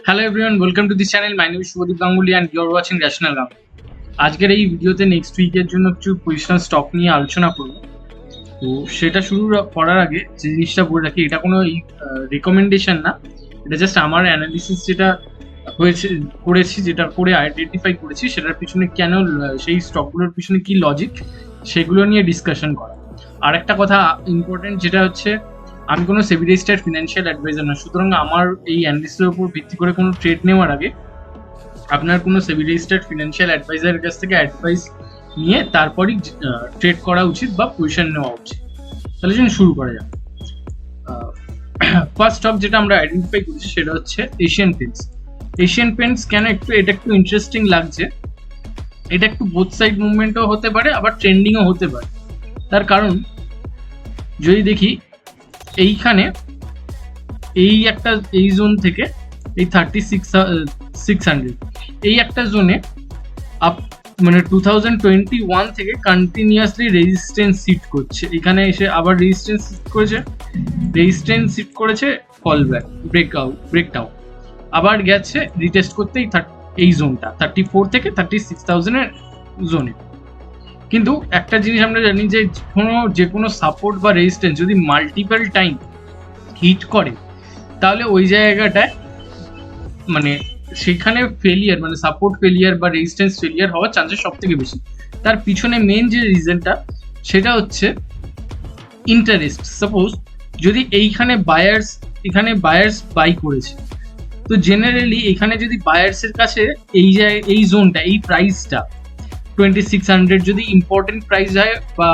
Hello everyone welcome to this channel my name Shubhadeep Ganguly and you're watching national gum আজকের এই ভিডিওতে next উইকের জন্য কিছু positional stock নিয়ে আলোচনা করব। তো সেটা শুরু করার আগে যে জিনিসটা বলে রাখি, এটা কোনো রিকমেন্ডেশন না। এটা জাস্ট আমার অ্যানালিসিস যেটা হয়েছে, করেছি, যেটা করে আইডেন্টিফাই করেছি, সেটার পিছনে কেন সেই স্টকগুলোর পিছনে কি লজিক সেগুলো নিয়ে ডিসকাশন করা। আর একটা কথা ইম্পর্টেন্ট যেটা হচ্ছে আমি কোনো সেবি রেজিস্টার্ড ফিনান্সিয়াল অ্যাডভাইজার না সুতরাং আমার এই অ্যানালিসিসের উপর ভিত্তি করে কোনো ট্রেড নেওয়ার আগে আপনার কোনো সেবি রেজিস্টার্ড ফিনান্সিয়াল অ্যাডভাইজারের কাছ থেকে অ্যাডভাইস নিয়ে তারপরই ট্রেড করা উচিত বা পজিশন নেওয়া উচিত। তাহলে চলুন শুরু করা যাক। ফার্স্ট স্টক যেটা আমরা আইডেন্টিফাই করছি সেটা হচ্ছে এশিয়ান পেন্টস এশিয়ান পেন্টস কেন একটু, এটা একটু ইন্টারেস্টিং লাগছে। এটা একটু বোথ সাইড মুভমেন্টও হতে পারে, আবার ট্রেন্ডিংও হতে পারে। তার কারণ, যদি দেখি এইখানে এই একটা, এই জোন থেকে এই থার্টি সিক্স সিক্স হান্ড্রেড এই একটা জোনে আপ মানে টু থাউজেন্ড টোয়েন্টি ওয়ান থেকে কন্টিনিউয়াসলি রেজিস্ট্যান্স সিট করছে। এখানে এসে আবার রেজিস্ট্যান্স সিট করেছে। রেজিস্ট্যান্স সিট করেছে fall back break out break down আবার গেছে রিটেস্ট করতে এই এই জোনটা থার্টি ফোর থেকে থার্টি সিক্স থাউজেন্ডের জোনে কিন্তু একটা জিনিস আমরা জানি যে কোনো যে কোনো সাপোর্ট বা রেজিস্ট্যান্স যদি মাল্টিপল টাইম হিট করে, তাহলে ওই জায়গাটায় মানে সেখানে ফেলিয়ার মানে সাপোর্ট ফেলিয়ার বা রেজিস্ট্যান্স ফেলিয়ার হওয়ার চান্সেস সব থেকে বেশি। তার পিছনে মেন যে রিজনটা সেটা হচ্ছে ইন্টারেস্ট সাপোজ যদি এইখানে বায়ার্স এখানে বায়ার্স বাই করেছে, তো জেনারেলি এখানে যদি বায়ার্সের কাছে এই জায়গায় এই জোনটা এই প্রাইসটা টোয়েন্টি সিক্স হান্ড্রেড যদি ইম্পর্টেন্ট প্রাইস হয় বা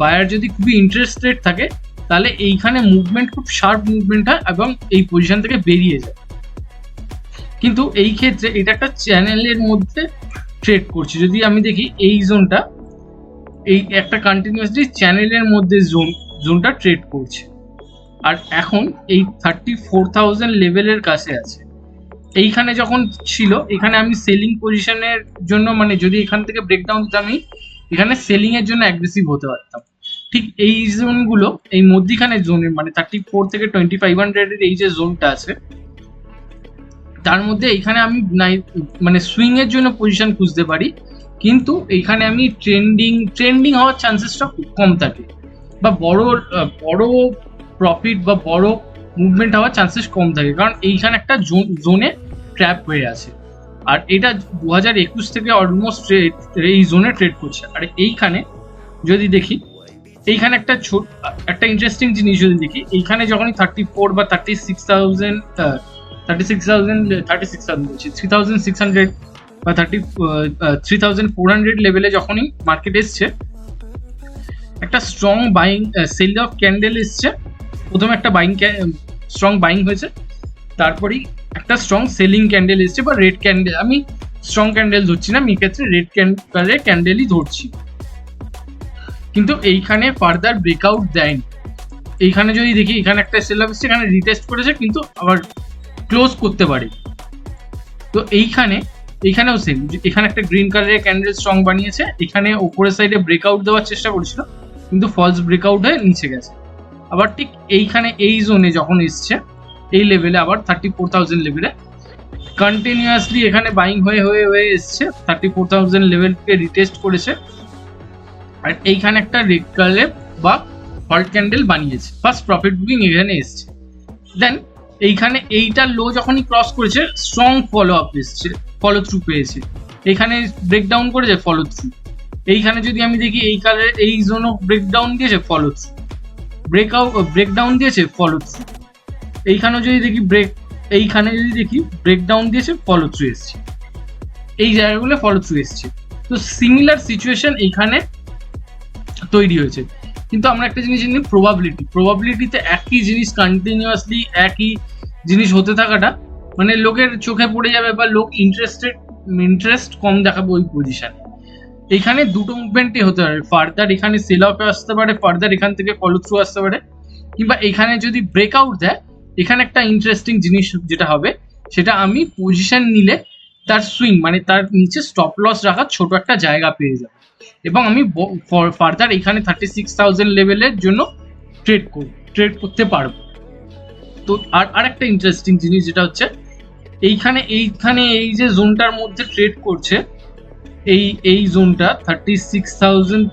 বায়ার যদি খুবই ইন্টারেস্টেড থাকে, তাহলে এইখানে মুভমেন্ট খুব শার্প মুভমেন্ট হয় এবং এই পজিশন থেকে বেরিয়ে যায়। কিন্তু এই ক্ষেত্রে এটা একটা চ্যানেলের মধ্যে ট্রেড করছে। যদি আমি দেখি এই জোনটা এই একটা কন্টিনিউয়াসলি চ্যানেলের মধ্যে জোন জোনটা ট্রেড করছে। আর এখন এই থার্টি ফোর থাউজেন্ড লেভেলের কাছে আছে। এইখানে যখন ছিল, এখানে আমি সেলিং পজিশনের জন্য মানে যদি এখান থেকে ব্রেকডাউন দিতাম এখানে সেলিং এর জন্য অ্যাগ্রেসিভ হতে পারতাম। ঠিক এই জোনগুলো এই মধ্যিখানে জোনের মানে থার্টি ফোর থেকে টোয়েন্টি ফাইভ হান্ড্রেডের এই যে জোনটা আছে, তার মধ্যে এখানে আমি মানে সুইং এর জন্য পজিশন খুঁজতে পারি, কিন্তু এখানে আমি ট্রেন্ডিং ট্রেন্ডিং হওয়ার চান্সেসটা খুব কম থাকে। বা বড় বড় প্রফিট বা বড় মুভমেন্ট হওয়ার চান্সেস কম থাকে, কারণ এইখানে একটা জোনে ট্র্যাপ হয়ে আছে। আর এটা দু হাজার একুশ থেকে অলমোস্ট এই জোনে ট্রেড করছে। আর এইখানে যদি দেখি, এইখানে একটা ছোট, একটা ইন্টারেস্টিং জিনিস যদি দেখি, এইখানে যখনই থার্টি ফোর বা thirty six thousand thirty six thousand thirty six thousand বলছি থ্রি থাউজেন্ড সিক্স হান্ড্রেড বা thirty three thousand four hundred লেভেলে যখনই মার্কেট এসছে, একটা strong buying sell off candle এসছে। প্রথমে একটা বাইং স্ট্রং বাইং হয়েছে। তারপরেই একটা স্ট্রং সেলিং ক্যান্ডেল এসছে বা রেড ক্যান্ডেল আমি স্ট্রং ক্যান্ডেল ধরছি না আমি এক্ষেত্রে রেড ক্যান্ডেলের ক্যান্ডেলই ধরছি। কিন্তু এইখানে ফার্দার ব্রেকআউট দেয়নি। এইখানে যদি দেখি, এখানে একটা সেল অফ এখানে রিটেস্ট করেছে, কিন্তু আবার ক্লোজ করতে পারে। তো এইখানে, এইখানেও সেম এখানে একটা গ্রিন কালারের ক্যান্ডেল স্ট্রং বানিয়েছে, এখানে ওপরের সাইডে ব্রেকআউট দেওয়ার চেষ্টা করেছিল, কিন্তু ফলস ব্রেকআউট হয়ে নিচে গেছে। আবার ঠিক এইখানে এই জোনে যখন এসছে এই লেভেলে আবার থার্টি ফোর থাউজেন্ড লেভেলে কন্টিনিউয়াসলি এখানে বাইং হয়ে হয়ে হয়ে এসছে। থার্টি ফোর থাউজেন্ড লেভেলকে রিটেস্ট করেছে। আর এইখানে একটা রেড কালারে বা হল্ট ক্যান্ডেল বানিয়েছে। ফার্স্ট প্রফিট বুকিং এখানে এসছে। দেন এইখানে এইটা লো যখনই ক্রস করেছে স্ট্রং ফলো আপ এসছে ফলো থ্রু পেয়েছে। এখানে ব্রেকডাউন করেছে ফলো থ্রু এইখানে যদি আমি দেখি এই কালারে এই জোনও ব্রেকডাউন দিয়েছে ফলো থ্রু ব্রেকআউট ব্রেকডাউন দিয়েছে ফলো থ্রু এইখানেও যদি দেখি ব্রেক এইখানে যদি দেখি ব্রেকডাউন দিয়েছে ফলো থ্রু এসছে। এই জায়গাগুলো ফলো থ্রু এসছে। তো সিমিলার সিচুয়েশন এইখানে তৈরি হয়েছে। কিন্তু আমরা একটা জিনিস জানি প্রবাবিলিটি প্রবাবিলিটিতে একই জিনিস কন্টিনিউয়াসলি একই জিনিস হতে থাকাটা মানে লোকের চোখে পড়ে যাবে বা লোক ইন্টারেস্টেড ইন্টারেস্ট কম দেখাবে ওই পজিশনে এখানে দুটো মুভমেন্টই হতে পারে। ফার্দার এখানে সেল অফে আসতে পারে ফার্দার এখান থেকে ফলো থ্রু আসতে পারে। কিংবা এখানে যদি ব্রেকআউট দেয় এখানে একটা ইন্টারেস্টিং জিনিস যেটা হবে, সেটা আমি পজিশন নিলে তার সুইং মানে তার নিচে স্টপ লস রাখার ছোট একটা জায়গা পেয়ে যাবে। এবং আমি ফার্দার এখানে থার্টি সিক্স থাউজেন্ড লেভেলের জন্য ট্রেড করব ট্রেড করতে পারব। তো আর, আরেকটা ইন্টারেস্টিং জিনিস যেটা হচ্ছে, এইখানে এইখানে এই যে জোনটার মধ্যে ট্রেড করছে, এই এই জোনটা thirty six thousand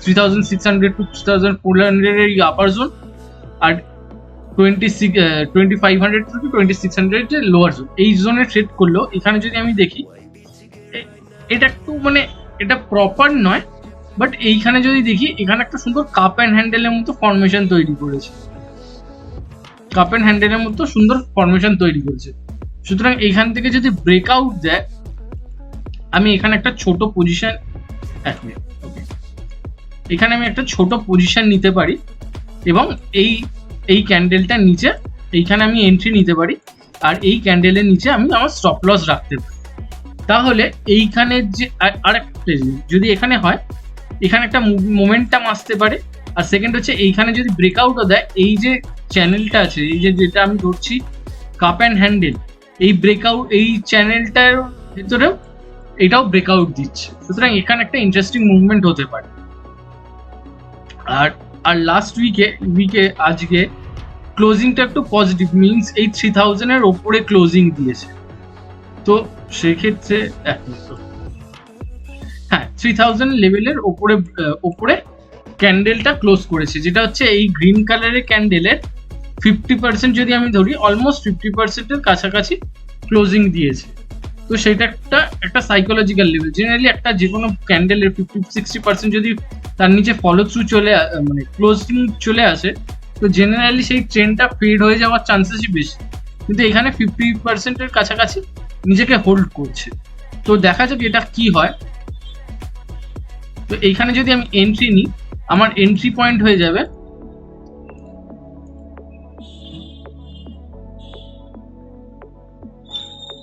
three thousand six hundred to three thousand four hundred এই upper zone R twenty six twenty five hundred to twenty six hundred lower zone এই জোনে ট্রেড করল এখানে যদি আমি দেখি এটা একটু মানে এটা প্রপার নয় বাট এইখানে যদি দেখি, এখানে একটা সুন্দর কাপ অ্যান্ড হ্যান্ডেলের মতো ফরমেশন তৈরি করেছে। কাপ অ্যান্ড হ্যান্ডেলের মতো সুন্দর ফরমেশন তৈরি করেছে। সুতরাং এইখান থেকে যদি ব্রেকআউট দেয়, আমি এখানে একটা ছোট পজিশন এক মিনিট এখানে আমি একটা ছোট পজিশন নিতে পারি, এবং এই এই ক্যান্ডেলটার নিচে, এইখানে আমি এন্ট্রি নিতে পারি, আর এই ক্যান্ডেলের নিচে আমি আমার স্টপ লস রাখতে পারি। তাহলে এইখানে যে, আর- একটা যদি এখানে হয়, এখানে একটা মোমেন্টাম আসতে পারে, আর সেকেন্ড হচ্ছে এইখানে যদি ব্রেকআউটও দেয়, এই যে চ্যানেলটা আছে, এই যে যেটা আমি ধরছি কাপ অ্যান্ড হ্যান্ডেল এই ব্রেকআউট এই চ্যানেলটার ভিতরেও এটাও ব্রেকআউট দিচ্ছে। সুতরাং এখানে একটা ইন্টারেস্টিং মুভমেন্ট হতে পারে। আর আর লাস্ট উইকে উইকে আজকে ক্লোজিংটা একটু পজিটিভ মিনস এই থ্রি থাউজেন্ডের ওপরে ক্লোজিং দিয়েছে। তো সেক্ষেত্রে হ্যাঁ থ্রি থাউজেন্ড লেভেলের ওপরে ওপরে ক্যান্ডেলটা ক্লোজ করেছে, যেটা হচ্ছে এই গ্রিন কালারের ক্যান্ডেলের ফিফটি পার্সেন্ট যদি আমি ধরি অলমোস্ট ফিফটি পার্সেন্টের কাছাকাছি ক্লোজিং দিয়েছে। তো সেটা একটা একটা সাইকোলজিক্যাল লেভেল জেনারেলি একটা যে কোনো ক্যান্ডেলের ফিফটি সিক্সটি পার্সেন্ট যদি তার নিচে ফলো থ্রু চলে মানে ক্লোজিং চলে আসে, তো জেনারেলি সেই ট্রেনটা ফেড হয়ে যাওয়ার চান্সেসই বেশি। কিন্তু এখানে ফিফটি পার্সেন্টের কাছাকাছি নিজেকে হোল্ড করছে। তো দেখা যাক এটা কি হয়। তো এইখানে যদি আমি এন্ট্রি নিই, আমার এন্ট্রি পয়েন্ট হয়ে যাবে।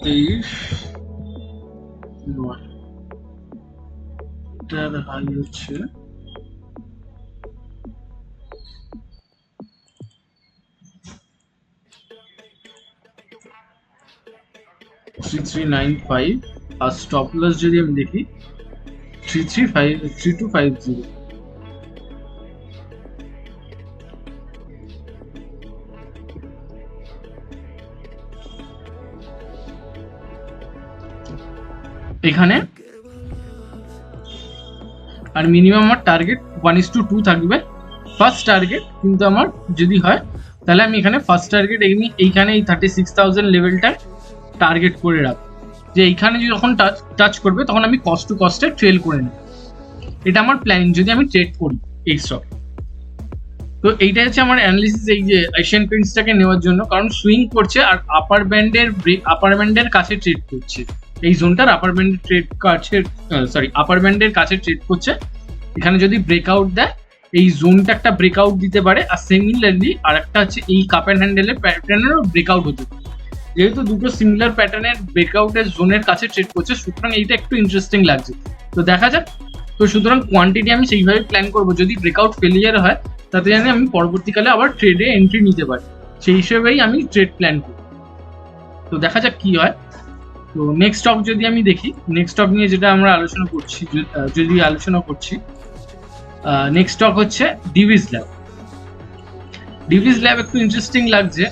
তেইশ নয় এটার হাই হচ্ছে। থ্রি থ্রি নাইন ফাইভ আর স্টপ লস যদি আমি দেখি three three five three two five zero এখানে। আর মিনিমাম আমার target one is to two থাকবে। ফার্স্ট টার্গেট কিন্তু আমার যদি হয়, তাহলে আমি এখানে ফার্স্ট টার্গেট এমনি এইখানে এই থার্টি সিক্স থাউজেন্ড লেভেলটা টার্গেট করে রাখব। যে এইখানে যখন টাচ টাচ করবে, তখন আমি কস্ট টু কস্টে ট্রেল করে নেব। এটা আমার প্ল্যানিং যদি আমি ট্রেড করি এই স্টক তো এইটা হচ্ছে আমার অ্যানালিসিস এই যে এশিয়ান পেন্টসটাকে নেওয়ার জন্য। কারণ সুইং করছে আর আপার ব্যান্ডের আপার ব্যান্ডের কাছে ট্রেড করছে। এই জোনটার আপার ব্যান্ডের ট্রেড কাছে সরি আপার ব্যান্ডের কাছে ট্রেড করছে। এখানে যদি ব্রেকআউট দেয়, এই জোনটা একটা ব্রেকআউট দিতে পারে, আর সিমিলারলি আর একটা হচ্ছে এই কাপ অ্যান্ড হ্যান্ডেলের প্যাটার্নেরও ব্রেকআউট হতে পারে। যেহেতু দুটো সিমিলার প্যাটার্নের ব্রেকআউটের জোনের কাছে ট্রেড করছে, সুতরাং এইটা একটু ইন্টারেস্টিং লাগছে। তো দেখা যাক। তো সুতরাং কোয়ান্টিটি আমি সেইভাবে প্ল্যান করব। যদি ব্রেকআউট ফেলিয়ার হয়, তাতে জানি আমি পরবর্তীকালে আবার ট্রেডে এন্ট্রি নিতে পারি। সেই হিসেবেই আমি ট্রেড প্ল্যান করি। তো দেখা যাক কি হয়। তো নেক্সট স্টক যদি আমি দেখি নেক্সট স্টক নিয়ে যেটা আমরা আলোচনা করছি যদি আলোচনা করছি নেক্সট স্টক হচ্ছে ডিভিস ল্যাব ডিভিস ল্যাব একটু ইন্টারেস্টিং লাগছে।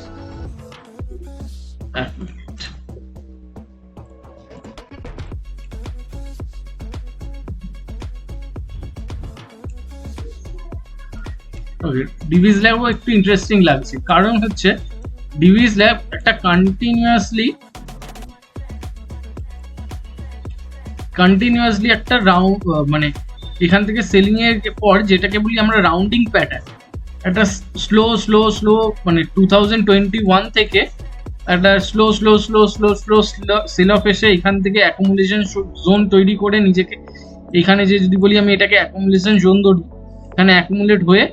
ডিভিস ল্যাবও একটু ইন্টারেস্টিং লাগছে। কারণ হচ্ছে ডিভিস ল্যাব একটা কন্টিনিউয়াসলি কন্টিনিউয়াসলি একটা রাউন্ড মানে এখান থেকে সেলিং এর পর যেটাকে বলি আমরা রাউন্ডিং প্যাটার্ন একটা স্লো স্লো স্লো মানে টু থাউজেন্ড টোয়েন্টি ওয়ান থেকে একটা slow slow slow slow slow sell off এসে এখান থেকে অ্যাকোমোডেশন জোন তৈরি করে নিজেকে, এখানে যে যদি বলি আমি এটাকে অ্যাকোমোডেশন জোন ধরি, এখানে অ্যাকুমুলেট হয়ে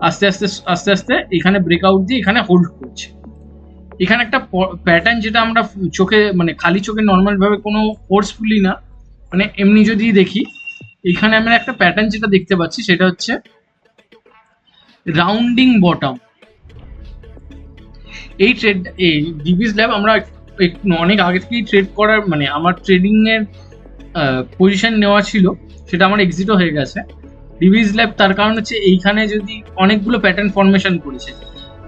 আস্তে আস্তে আস্তে আস্তে এখানে ব্রেকআউট দিয়ে এখানে হোল্ড করছে। এখানে একটা প্যাটার্ন যেটা আমরা চোখে মানে খালি চোখে নর্মাল ভাবে কোনো ফোর্সফুলি না মানে এমনি যদি দেখি, এখানে আমরা একটা প্যাটার্ন যেটা দেখতে পাচ্ছি, সেটা হচ্ছে রাউন্ডিং বটম এই ট্রেড এই ডিভিস ল্যাব আমরা অনেক আগে থেকেই ট্রেড করার মানে আমার ট্রেডিং এর পজিশন নেওয়া ছিল, সেটা আমার এক্সিটও হয়ে গেছে। ডিভিস ল্যাব তার কারণ হচ্ছে এইখানে যদি অনেকগুলো প্যাটার্ন ফর্মেশন করেছে।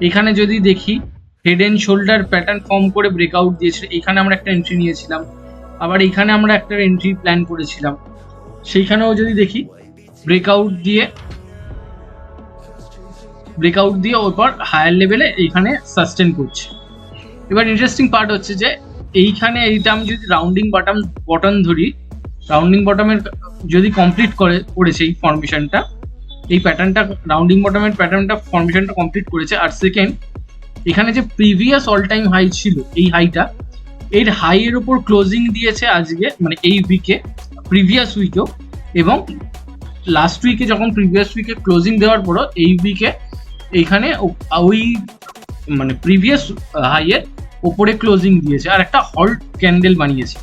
এখানে যদি দেখি head and shoulder pattern form করে ব্রেকআউট দিয়েছে, এখানে আমরা একটা এন্ট্রি নিয়েছিলাম। আবার এখানে আমরা একটা এন্ট্রি প্ল্যান করেছিলাম। সেইখানেও যদি দেখি ব্রেকআউট দিয়ে ব্রেকআউট দিয়ে ওপর হায়ার লেভেলে এইখানে সাস্টেন করছে। এবার ইন্টারেস্টিং পার্ট হচ্ছে যে, এইখানে এইটা আমি যদি রাউন্ডিং বটম বটন ধরি রাউন্ডিং বটমের যদি কমপ্লিট করে, করেছে এই ফর্মেশনটা এই প্যাটার্নটা রাউন্ডিং বটমের প্যাটার্নটা ফর্মেশনটা কমপ্লিট করেছে। আর সেকেন্ড এখানে যে প্রিভিয়াস অল টাইম হাই ছিল, এই হাইটা এর হাইয়ের উপর ক্লোজিং দিয়েছে আজকে মানে এই উইকে প্রিভিয়াস উইকেও এবং লাস্ট উইকে যখন প্রিভিয়াস উইকে ক্লোজিং দেওয়ার পরও এই উইকে এইখানে ওই মানে প্রিভিয়াস হাইয়ের ওপরে ক্লোজিং দিয়েছে। আর একটা হল্ট ক্যান্ডেল বানিয়েছে।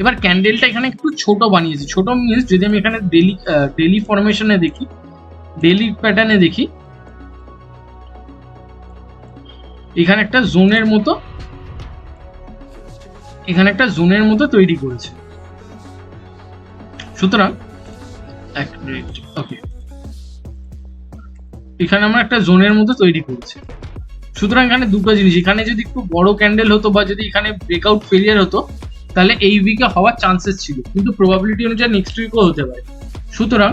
এবার ক্যান্ডেলটা এখানে একটু ছোট বানিয়েছে। ছোট মিনস যদি আমি এখানে ডেলি ডেলি ফরমেশনে দেখি ডেলি প্যাটার্নে দেখি, এখানে একটা জোনের মতো এখানে একটা জোনের মতো তৈরি করেছে। সুতরাং ওকে এখানে আমরা একটা জোনের মতো তৈরি করেছি। সুতরাং এখানে দুটো জিনিস, এখানে যদি একটু বড় ক্যান্ডেল হতো বা যদি এখানে ব্রেকআউট ফেলিয়ার হতো, তাহলে এই উইকে হওয়ার চান্সেস ছিল, কিন্তু প্রবাবিলিটি অনুযায়ী নেক্সট উইকও হতে পারে। সুতরাং,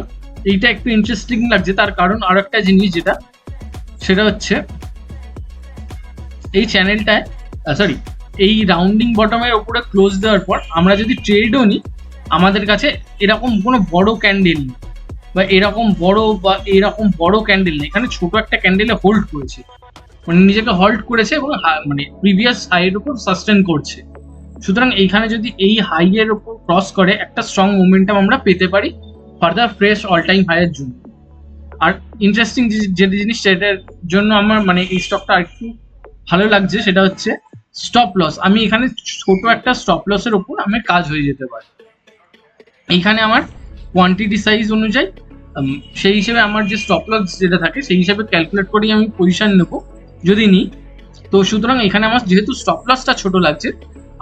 এইটা একটু ইন্টারেস্টিং লাগছে, তার কারণ আর একটা জিনিস যেটা, সেটা হচ্ছে, এই চ্যানেলটায় সরি এই রাউন্ডিং বটমের উপরে ক্লোজ দেওয়ার পর আমরা যদি ট্রেডও নিই, আমাদের কাছে এরকম কোনো বড় ক্যান্ডেল নেই। বা এরকম বড় বা এরকম বড় ক্যান্ডেল নেই। এখানে ছোট একটা ক্যান্ডেলে হোল্ড করেছে। মানে নিজেকে হল্ট করেছে এবং মানে প্রিভিয়াস হাইয়ের উপর সাস্টেন করছে। সুতরাং এইখানে যদি এই হাইয়ের উপর ক্রস করে, একটা স্ট্রং মোমেন্টাম আমরা পেতে পারি ফার্দার ফ্রেশ অল টাইম হাইয়ের জন্য। আর ইন্টারেস্টিং যে জিনিস সেটার জন্য আমার মানে এই স্টকটা আর একটু ভালো লাগছে, সেটা হচ্ছে স্টপ লস আমি এখানে ছোট একটা স্টপ লসের উপর আমার কাজ হয়ে যেতে পারে। এইখানে আমার কোয়ান্টিটি সাইজ অনুযায়ী সেই হিসেবে আমার যে স্টপ লস যেটা থাকে, সেই হিসেবে ক্যালকুলেট করেই আমি পজিশন নেব। যদি নিই, তো সুতরাং এখানে আমার যেহেতু স্টপ লসটা ছোট লাগছে,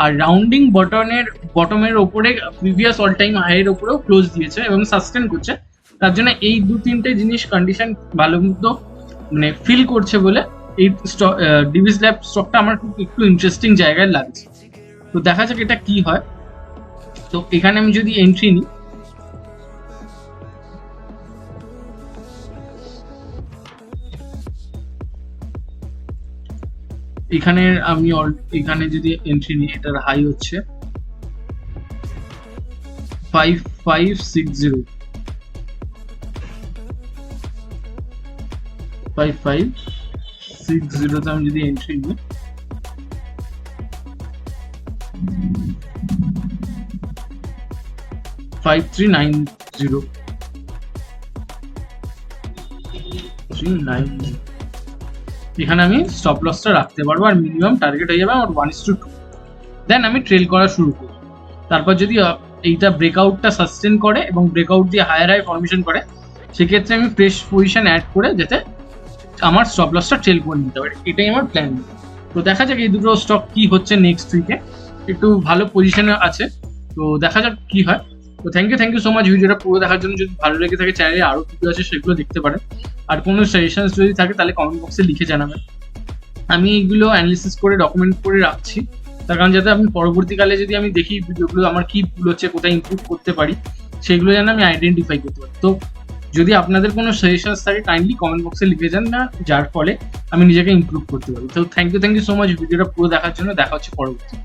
আর রাউন্ডিং বটনের বটমের ওপরে প্রিভিয়াস অল টাইম হাইয়ের ওপরেও ক্লোজ দিয়েছে এবং সাস্টেন করছে। তার জন্য এই দু তিনটে জিনিস কন্ডিশন ভালো মতো মানে ফিল করছে বলে এই ডিভিস ল্যাব স্টকটা আমার একটু ইন্টারেস্টিং জায়গায় লাগছে। তো দেখা যাক এটা কি হয়। তো এখানে আমি যদি এন্ট্রি নিই, এখানে আমি এখানে যদি এন্ট্রি নিই, এটার হাই হচ্ছে five five six zero five five six জিরোতে আমি যদি এন্ট্রি নিই। এখানে আমি স্টপ লসটা রাখতে পারব আর মিনিমাম টার্গেট হয়ে যাবে আমার one is to two then আমি ট্রেল করা শুরু করব। তারপর যদি এইটা ব্রেকআউটটা সাস্টেন করে এবং ব্রেকআউট দিয়ে হায়ার হাই ফরমেশন করে, সেক্ষেত্রে আমি ফ্রেশ পজিশন অ্যাড করে যাতে আমার স্টপ লসটা ট্রেল করে নিতে পারি। এটাই আমার প্ল্যান তো দেখা যাক এই দুটো স্টক কি হচ্ছে নেক্সট উইকে একটু ভালো পজিশনে আছে। তো দেখা যাক কি হয়। তো thank you thank you so much ভিডিওটা পুরো দেখার জন্য যদি ভালো লেগে থাকে চ্যানেলে আরও ভিডিও আছে, সেগুলো দেখতে পারেন। আর কোনো সাজেশনস যদি থাকে, তাহলে কমেন্ট বক্সে লিখে জানাবেন। আমি এইগুলো অ্যানালিসিস করে ডকুমেন্ট করে রাখছি। তার কারণ যাতে আমি পরবর্তীকালে যদি আমি দেখি ভিডিওগুলো আমার কি ভুল হচ্ছে, কোথায় ইমপ্রুভ করতে পারি, সেগুলো যেন আমি আইডেন্টিফাই করতে পারি। তো যদি আপনাদের কোনো সাজেশন থাকে কাইন্ডলি কমেন্ট বক্সে লিখে যান না, যার ফলে আমি নিজেকে ইমপ্রুভ করতে পারি। তো thank you thank you so much ভিডিওটা পুরো দেখার জন্য দেখা হচ্ছে পরবর্তী।